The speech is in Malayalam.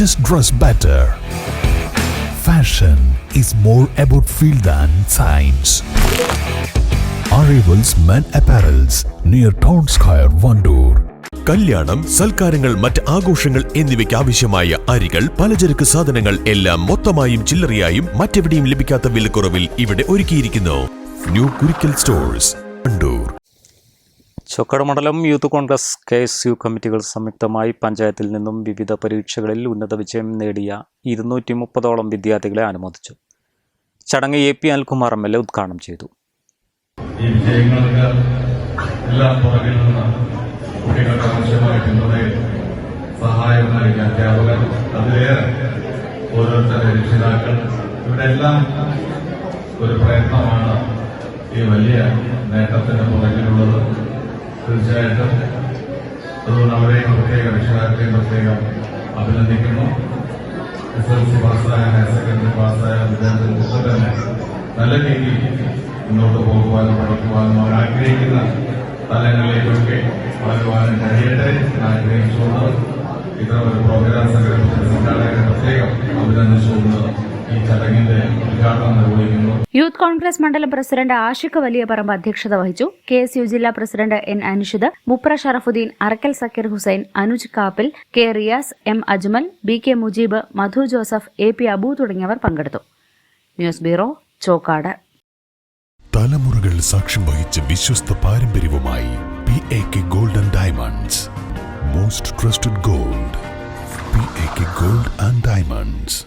just dress better. Fashion is more about feel than science. Arrivals Men Apparels near Town Square, Vandoor. കല്യാണം സൽക്കാരങ്ങൾ മറ്റ് ആഘോഷങ്ങൾ എന്നിവയ്ക്ക് ആവശ്യമായ അരികൾ പലചരക്ക് സാധനങ്ങൾ എല്ലാം മൊത്തമായും ചില്ലറയായും മറ്റെവിടെയും ലഭിക്കാത്ത വിലക്കുറവിൽ ഇവിടെ ഒരുക്കിയിരിക്കുന്നു ന്യൂ കുരിക്കൽ സ്റ്റോഴ്സ് കണ്ടൂർ ചൊക്കട മണ്ഡലം youth congress K S U കമ്മിറ്റികൾ സംയുക്തമായി പഞ്ചായത്തിൽ നിന്നും വിവിധ പരീക്ഷകളിൽ ഉന്നത വിജയം നേടിയ ഇരുന്നൂറ്റി മുപ്പതോളം വിദ്യാർത്ഥികളെ അനുമോദിച്ചു. ചടങ്ങ് A P Anilkumar M L A ഉദ്ഘാടനം ചെയ്തു. ഈ വിജയങ്ങൾക്ക് ഒരു പ്രയത്നമാണ് ഈ വലിയ നേട്ടത്തിന് പുറകിലുള്ളത്. തീർച്ചയായിട്ടും. അതുകൊണ്ട് അവരെയും പ്രത്യേക രക്ഷിതാക്കളെയും പ്രത്യേകം അഭിനന്ദിക്കുന്നു. എസ് എൽ സി പാസ്സായ ഹയർ സെക്കൻഡറി പാസ്സായ വിദ്യാർത്ഥികൾക്ക് തന്നെ നല്ല രീതിയിൽ മുന്നോട്ട് പോകുവാനും പഠിക്കുവാനും അവർ ആഗ്രഹിക്കുന്ന തലങ്ങളിലേക്കൊക്കെ വളരുവാനും കഴിയട്ടെ ആഗ്രഹിച്ചുകൊണ്ട് ഇത്തരം ഒരു പ്രോഗ്രാം സംഘടിപ്പിച്ച സംഘാടകരെ പ്രത്യേകം അഭിനന്ദിച്ചുകൊണ്ട് ഈ ചടങ്ങിന്റെ ഉദ്ഘാടനം നിർവഹിക്കുന്നു. യൂത്ത് കോൺഗ്രസ് മണ്ഡലം പ്രസിഡന്റ് ആഷിഖ് വലിയപറമ്പ് അധ്യക്ഷത വഹിച്ചു. കെ എസ് യു ജില്ലാ president N Anushid Mupra Sharafuddin Arakkal Sakkeer Hussain Anuj Kappil K Riyas M Ajmal B K Mujeeb Madhu Joseph A P Abu തുടങ്ങിയവർ പങ്കെടുത്തു. News bureau Chokkad. തലമുറകൾ സാക്ഷ്യം വഹിച്ച വിശ്വസ്ത പാരമ്പര്യവുമായി P A K gold and diamonds most trusted gold P A K gold and diamonds